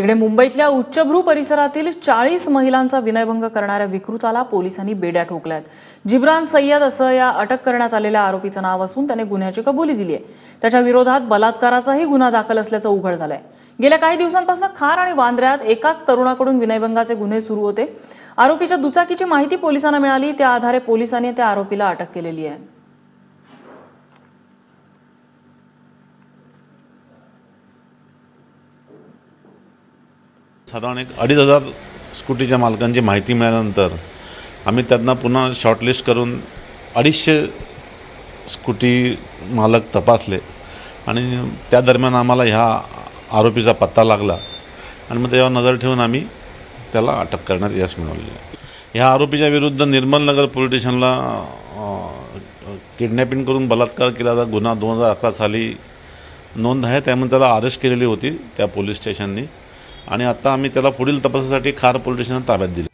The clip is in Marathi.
तिकडे मुंबईतल्या उच्चभ्रू परिसरातील चाळीस महिलांचा विनयभंग करणाऱ्या विकृताला पोलिसांनी बेड्या ठोकल्यात. जिब्रान सय्यद असं या अटक करण्यात आलेल्या आरोपीचं नाव असून त्याने गुन्ह्याची कबुली दिली आहे. त्याच्या विरोधात बलात्काराचाही गुन्हा दाखल असल्याचं उघड झालंय. गेल्या काही दिवसांपासून खार आणि वांद्र्यात एकाच तरुणाकडून विनयभंगाचे गुन्हे सुरू होते. आरोपीच्या दुचाकीची माहिती पोलिसांना मिळाली. त्या आधारे पोलिसांनी त्या आरोपीला अटक केलेली आहे. साधारण एक अडीच हजार स्कूटीच्या मालकांची माहिती मिळाल्यानंतर आम्ही त्यांना पुन्हा शॉर्टलिस्ट करून अडीचशे स्कूटी मालक तपासले. आणि त्या दरम्यान आम्हाला ह्या आरोपीचा पत्ता लागला. आणि मग त्यावर नजर ठेवून आम्ही त्याला अटक करण्यात यश मिळवले ह्या आरोपीच्या विरुद्ध निर्मलनगर पोलीस स्टेशनला किडनॅपिंग करून बलात्कार केल्याचा गुन्हा दोन हजार अकरा साली नोंद आहे त्यामुळे त्याला अरेस्ट केलेली होती त्या पोलीस स्टेशननी. आणि आता आम्ही त्याला पुढील तपासासाठी खार पोलीस स्टेशन ताब्यात दिले.